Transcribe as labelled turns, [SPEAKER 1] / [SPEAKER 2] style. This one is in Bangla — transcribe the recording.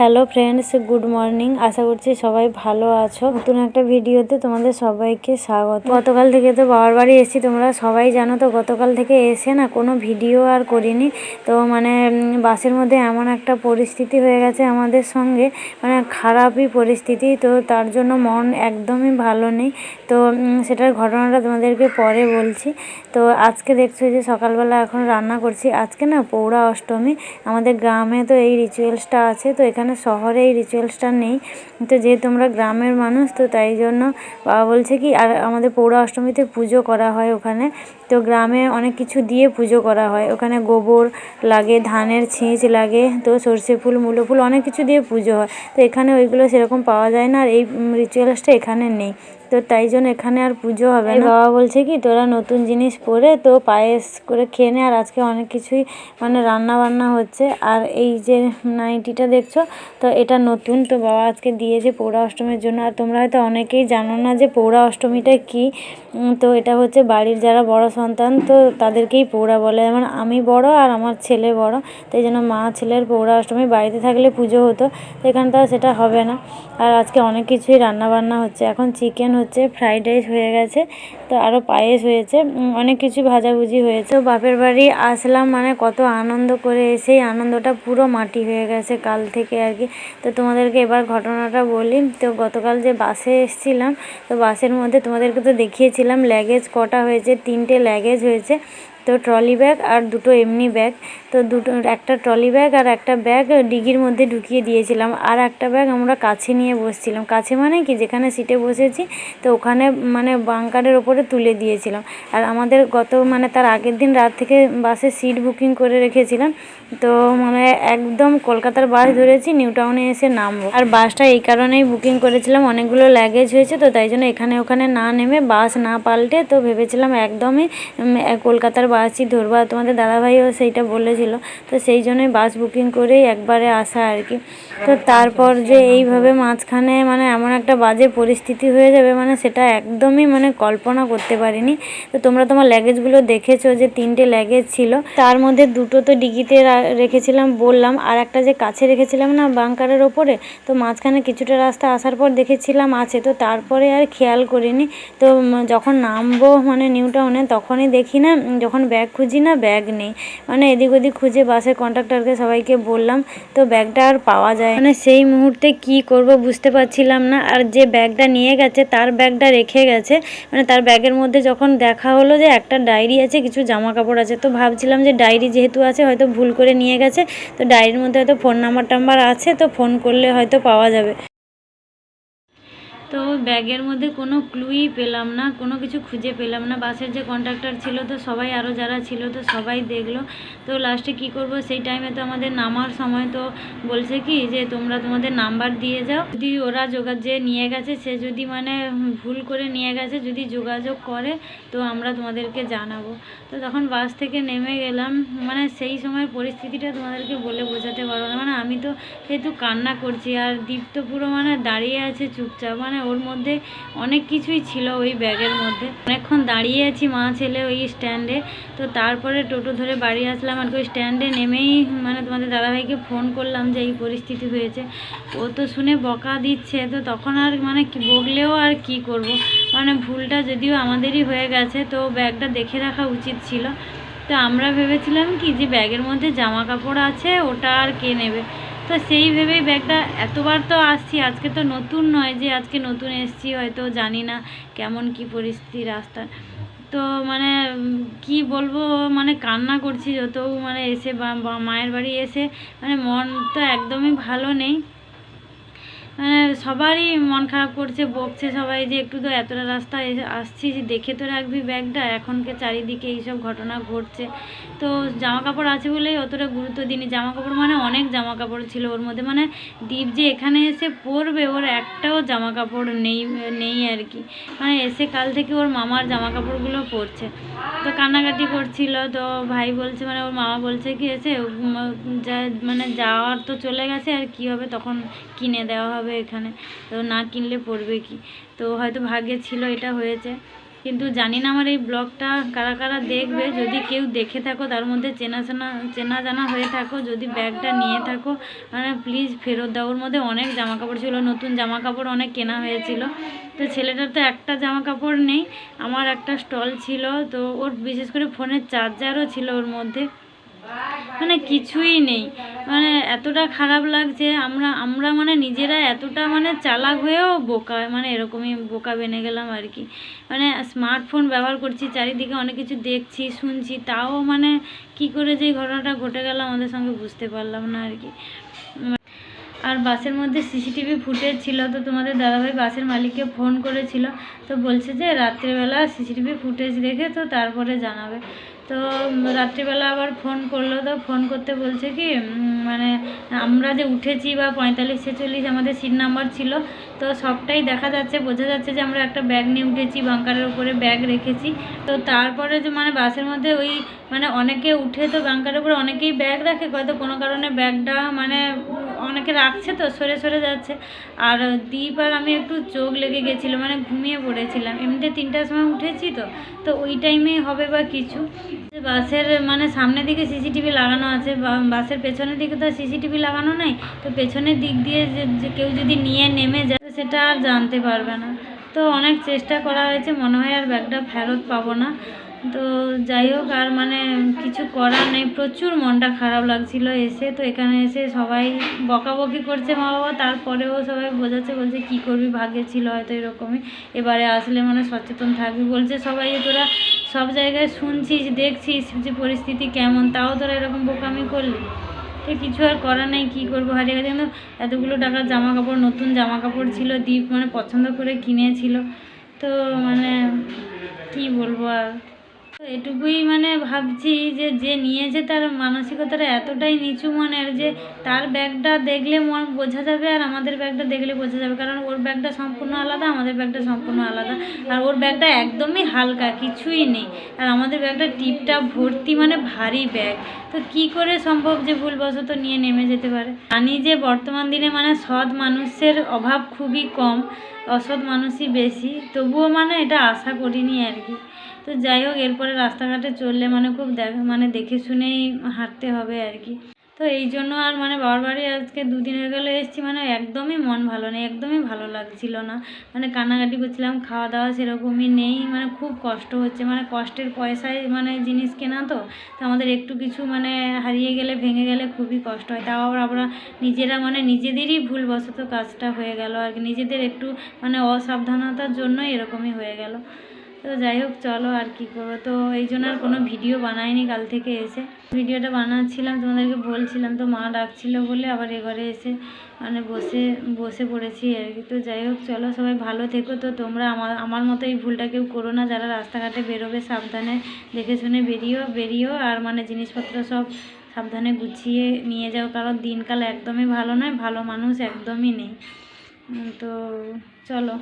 [SPEAKER 1] হ্যালো ফ্রেন্ডস গুড মর্নিং আশা করছি সবাই ভালো আছো। নতুন একটা ভিডিওতে তোমাদের সবাইকে স্বাগত। গতকাল থেকে তো বাবার বাড়ি এসেছি, তোমরা সবাই জানো তো গতকাল থেকে এসে না কোনো ভিডিও আর করিনি। তো মানে বাসের মধ্যে এমন একটা পরিস্থিতি হয়ে গেছে আমাদের সঙ্গে মানে খারাপই পরিস্থিতি। তো তার জন্য মন একদমই ভালো নেই। তো সেটার ঘটনাটা তোমাদেরকে পরে বলছি। তো আজকে দেখছ যে সকালবেলা এখন রান্না করছি। আজকে না পৌরা অষ্টমী। আমাদের গ্রামে তো এই রিচুয়ালসটা আছে। তো এখানে শহরে এই রিচুয়ালসটা নেই। তো যেহেতু আমরা গ্রামের মানুষ, তো তাই জন্য বাবা বলছে কি, আর আমাদের পৌরা অষ্টমীতে পুজো করা হয় ওখানে। তো গ্রামে অনেক কিছু দিয়ে পুজো করা হয়। ওখানে গোবর লাগে, ধানের ছিঁচ লাগে, তো সর্ষে ফুল, মূলো ফুল অনেক কিছু দিয়ে পুজো হয়। তো এখানে ওইগুলো সেরকম পাওয়া যায় না, আর এই রিচুয়ালসটা এখানে নেই। তো তাই জন্য এখানে আর পুজো হবে না। বাবা বলছে কি, তোরা নতুন জিনিস পরে তো পায়েস করে খেয়ে নে। আর আজকে অনেক কিছুই মানে রান্না বান্না হচ্ছে। আর এই যে নাইটিটা দেখছ, তো এটা নতুন। তো বাবা আজকে দিয়েছে পৌরা অষ্টমীর জন্য। আর তোমরা হয়তো অনেকেই জানো না যে পৌরা অষ্টমীটা কি। তো এটা হচ্ছে বাড়ির যারা বড় সন্তান, তো তাদেরকেই পৌরা বলে। যেমন আমি বড় আর আমার ছেলে বড়। তাই জন্য মা ছেলের পৌরা অষ্টমী বাড়িতে থাকলে পুজো হতো। তো এখানে সেটা হবে না। আর আজকে অনেক কিছুই রান্না বান্না হচ্ছে। এখন চিকেন হচ্ছে ফ্রাইড রাইস হয়ে গেছে, তো আরও পায়েস হয়েছে অনেক কিছু ভাজাভুজি হয়েছে। তো বাপের বাড়ি আসলাম মানে কত আনন্দ করে এসেই আনন্দটা পুরো মাটি হয়ে গেছে কাল থেকে আর কি। তো তোমাদেরকে এবার ঘটনাটা বলি, তো গতকাল যে বাসে এসেছিলাম, তো বাসের মধ্যে তোমাদেরকে তো দেখিয়েছিলাম ল্যাগেজ কটা হয়েছে, তিনটে ল্যাগেজ হয়েছে। তো ট্রলি ব্যাগ আর দুটো এমনি ব্যাগ। তো দুটো, একটা ট্রলি ব্যাগ আর একটা ব্যাগ ডিগির মধ্যে ঢুকিয়ে দিয়েছিলাম। আর একটা ব্যাগ আমরা কাছে নিয়ে বসছিলাম। কাছে মানে কি? যেখানে সিটে বসেছি, তো ওখানে মানে বাঙ্কারের ওপরে তুলে দিয়েছিলাম। আর আমাদের গত মানে তার আগের দিন রাত থেকে বাসে সিট বুকিং করে রেখেছিলাম। তো মানে একদম কলকাতার বাস ধরেছি, নিউ টাউনে এসে নামবো। আর বাসটা এই কারণেই বুকিং করেছিলাম। অনেকগুলো লাগেজ হয়েছে, তো তাই জন্য এখানে ওখানে না নেমে বাস না পাল্টে তো ভেবেছিলাম একদমই কলকাতার বাসই ধরবো। আর তোমাদের দাদাভাইও সেইটা বলেছিল। তো সেই জন্যই বাস বুকিং করেই একবারে আসা আর কি। তো তারপর যে এইভাবে মাঝখানে মানে এমন একটা বাজে পরিস্থিতি হয়ে যাবে মানে সেটা একদমই মানে কল্পনা করতে পারিনি। তো তোমরা তোমার ল্যাগেজগুলো দেখেছ যে তিনটে ল্যাগেজ ছিল। তার মধ্যে দুটো তো ডিগিতে রেখেছিলাম বললাম। আর একটা যে কাছে রেখেছিলাম না বাংকারের ওপরে তো মাঝখানে কিছুটা রাস্তা আসার পর দেখেছিলাম আছে। তো তারপরে আর খেয়াল করিনি। তো যখন নামবো মানে নিউ টাউনে তখনই দেখি না উম, যখন ব্যাগ খুঁজি না ব্যাগ নেই। মানে এদিক ওদিক খুঁজে বাসের কন্ডাক্টরকে সবাইকে বললাম, তো ব্যাগটা আর পাওয়া যায় মানে সেই মুহূর্তে কি করব বুঝতে পারছিলাম না। আর যে ব্যাগটা নিয়ে গেছে, তার ব্যাগটা রেখে গেছে। মানে তার ব্যাগের মধ্যে যখন দেখা হলো যে একটা ডায়েরি আছে, কিছু জামা কাপড় আছে, তো ভাবছিলাম যে ডায়েরি যেহেতু আছে, হয়তো ভুল করে নিয়ে গেছে। তো ডায়েরির মধ্যে হয়তো ফোন নাম্বার টাম্বার আছে, তো ফোন করলে হয়তো পাওয়া যাবে। তো ব্যাগের মধ্যে কোনো ক্লুই পেলাম না, কোনো কিছু খুঁজে পেলাম না। বাসের যে কন্ট্রাক্টর ছিল তো সবাই আরও যারা ছিল তো সবাই দেখল। তো লাস্টে কি করব? সেই টাইমে তো আমাদের নামার সময় তো বলছে কি যে, তোমরা তোমাদের নাম্বার দিয়ে যাও। যদি ওরা যোগা, যে নিয়ে গেছে, সে যদি মানে ভুল করে নিয়ে গেছে, যদি যোগাযোগ করে, তো আমরা তোমাদেরকে জানাব। তো তখন বাস থেকে নেমে গেলাম। মানে সেই সময় পরিস্থিতিটা তোমাদেরকে বলে বোঝাতে পারব না। মানে আমি তো সেহেতু কান্না করছি, আর দীপ তো পুরো মানে দাঁড়িয়ে আছে চুপচাপ। মানে ওর মধ্যে অনেক কিছুই ছিল ওই ব্যাগের মধ্যে। অনেকক্ষণ দাঁড়িয়ে আছি মা ছেলে ওই স্ট্যান্ডে। তো তারপরে টোটো ধরে বাড়ি আসলাম আর ওই স্ট্যান্ডে নেমেই মানে তোমাদের দাদাভাইকে ফোন করলাম যে এই পরিস্থিতি হয়েছে। ও তো শুনে বকা দিচ্ছে, তো তখন আর মানে বকলেও আর কি করব? মানে ভুলটা যদিও আমাদেরই হয়ে গেছে, তো ব্যাগটা দেখে রাখা উচিত ছিল। তো আমরা ভেবেছিলাম কি যে ব্যাগের মধ্যে জামা কাপড় আছে, ওটা আর কে নেবে? তো সেই ভেবেই ব্যাগটা এতবার তো আসছি, আজকে তো নতুন নয় যে আজকে নতুন এসছি, হয়তো জানি না কেমন কি পরিস্থিতি রাস্তা তো মানে কি বলব মানে কান্না করছি যত মানে এসে বা মায়ের বাড়ি এসে মানে মন তো একদমই ভালো নেই। মানে সবারই মন খারাপ করছে, বকছে সবাই যে একটু তো এতটা রাস্তা এসে আসছি যে দেখে তো রাখবি ব্যাগটা, এখনকে চারিদিকে এইসব ঘটনা ঘটছে। তো জামা কাপড় আছে বলেই অতটা গুরুত্ব দিইনি। জামা কাপড় মানে অনেক জামা কাপড় ছিল ওর মধ্যে মানে দীপ যে এখানে এসে পরবে, ওর একটাও জামা কাপড় নেই নেই আর কি। মানে এসে কাল থেকে ওর মামার জামা কাপড়গুলো পরছে। তো কান্নাকাটি করছিল, তো ভাই বলছে মানে ওর মামা বলছে কি, এসে যা মানে যাওয়ার তো চলে গেছে, আর কি হবে, তখন কিনে দেওয়া হবে। এখানে। তো না কিনলে পড়বে কি? তো হয়তো ভাগ্যে ছিল, এটা হয়েছে। কিন্তু জানি না আমার এই ব্লগটা কারা কারা দেখবে। যদি কেউ দেখে থাকো, তার মধ্যে চেনাশোনা চেনা জানা হয়ে থাকো, যদি ব্যাগটা নিয়ে থাকো মানে প্লিজ ফেরত দাও। ওর মধ্যে অনেক জামা কাপড় ছিল, নতুন জামা কাপড় অনেক কেনা হয়েছিল। তো ছেলেটার তো একটা জামা কাপড় নেই, আমার একটা স্টল ছিল। তো ওর বিশেষ করে ফোনের চার্জারও ছিল ওর মধ্যে। মানে কিছুই নেই। মানে এতটা খারাপ লাগছে, আমরা আমরা মানে নিজেরা এতটা মানে চালাক হয়েও বোকা মানে এরকমই বোকা বেনে গেলাম আর কি। মানে স্মার্টফোন ব্যবহার করছি, চারিদিকে অনেক কিছু দেখছি, শুনছি, তাও মানে কি করে যে ঘটনাটা ঘটে গেল আমাদের সঙ্গে বুঝতে পারলাম না আর কি। আর বাসের মধ্যে সিসিটিভি ফুটেজ ছিল তো তোমাদের দাদাভাই বাসের মালিককে ফোন করেছিল, তো বলছে যে রাত্রেবেলা সিসিটিভি ফুটেজ দেখে তো তারপরে জানাবে। তো রাত্রিবেলা আবার ফোন করল তো ফোন করতে বলছে কি মানে আমরা যে উঠেছি বা পঁয়তাল্লিশ ছেচল্লিশ আমাদের সিট নাম্বার ছিল, তো সবটাই দেখা যাচ্ছে, বোঝা যাচ্ছে যে আমরা একটা ব্যাগ নিয়ে উঠেছি বাঙ্কারের উপরে ব্যাগ রেখেছি। তো তারপরে যে মানে বাসের মধ্যে ওই মানে অনেকে উঠে তো বাঙ্কারের উপরে অনেকেই ব্যাগ রাখে, হয়তো কোনো কারণে ব্যাগটা মানে অনেকে রাখছে তো, সরে সরে যাচ্ছে। আর দ্বীপ আর আমি একটু চোখ লেগে গেছিল মানে ঘুমিয়ে পড়েছিলাম। এমনিতে তিনটার সময় উঠেছি তো তো ওই টাইমেই হবে বা কিছু। বাসের মানে সামনের দিকে সিসিটিভি লাগানো আছে বাসের পেছনের দিকে তো সিসিটিভি লাগানো নাই। তো পেছনের দিক দিয়ে যে কেউ যদি নিয়ে নেমে যায়, সেটা আর জানতে পারবে না। তো অনেক চেষ্টা করা হয়েছে, মনে হয় আর ব্যাগটা ফেরত পাবো না। তো যাই হোক, আর মানে কিছু করার নেই। প্রচুর মনটা খারাপ লাগছিল এসে। তো এখানে এসে সবাই বকাবকি করছে মা বাবা। তারপরেও সবাই বোঝাচ্ছে, বলছে, কি করবি? ভাগ্যে ছিল হয়তো এরকমই। এবারে আসলে মানে সচেতন থাকবি। বলছে সবাই তোরা সব জায়গায় শুনছিস, দেখছিস যে পরিস্থিতি কেমন? তাও তোরা এরকম বোকামি করলি? তো কিছু আর করার নেই, কী করব? হারিয়ে গেছে। কিন্তু এতগুলো টাকার জামা কাপড় নতুন জামা কাপড় ছিল, দীপ মানে পছন্দ করে কিনেছিল। তো মানে কি বলব আর? এটুকুই মানে ভাবছি যে যে নিয়েছে তার মানসিকতাটা এতটাই নিচু মনের যে, তার ব্যাগটা দেখলে মন বোঝা যাবে আর আমাদের ব্যাগটা দেখলে বোঝা যাবে। কারণ ওর ব্যাগটা সম্পূর্ণ আলাদা, আমাদের ব্যাগটা সম্পূর্ণ আলাদা। আর ওর ব্যাগটা একদমই হালকা, কিছুই নেই। আর আমাদের ব্যাগটা টিপটা ভর্তি মানে ভারী ব্যাগ। তো কি করে সম্ভব যে ভুলবশত নিয়ে নেমে যেতে পারে? জানি যে বর্তমান দিনে মানে সৎ মানুষের অভাব খুবই কম, অসৎ মানুষই বেশি। তবুও মানে এটা আশা করিনি আর কি। তো যাই হোক, এরপরে রাস্তাঘাটে চললে মানে খুব দেখ মানে দেখে শুনেই হাঁটতে হবে আর কি। তো এই জন্য আর মানে বাবার বাড়ি আজকে দুদিন হয়ে গেলে এসেছি মানে একদমই মন ভালো নেই, একদমই ভালো লাগছিল না। মানে কান্নাকাটি করছিলাম খাওয়া দাওয়া সেরকমই নেই মানে খুব কষ্ট হচ্ছে। মানে কষ্টের পয়সায় মানে জিনিস কেনা তো তো আমাদের একটু কিছু মানে হারিয়ে গেলে, ভেঙে গেলে খুবই কষ্ট হয়। তাও আবার আমরা নিজেরা মানে নিজেদেরই ভুলবশত কাজটা হয়ে গেল আর নিজেদের একটু মানে অসাবধানতার জন্য এরকমই হয়ে গেল। তো যাই হোক, চলো আর কি করব। তো এই জন্য আর কোনো ভিডিও বানাইনি কাল থেকে এসে। ভিডিওটা বানাচ্ছিলাম, তোমাদেরকে বলছিলাম, তো মা ডাকছিল বলে আবার এ ঘরে এসে মানে বসে বসে পড়েছি আর কি। তো যাই হোক, চলো সবাই ভালো থেকো। তো তোমরা আমার আমার মতো এই ভুলটা কেউ করো না। যারা রাস্তাঘাটে বেরোবে, সাবধানে দেখে শুনে বেরিয়েও বেরিয়েও আর মানে জিনিসপত্র সব সাবধানে গুছিয়ে নিয়ে যাও, কারণ দিনকাল একদমই ভালো নয়, ভালো মানুষ একদমই নেই। তো চলো।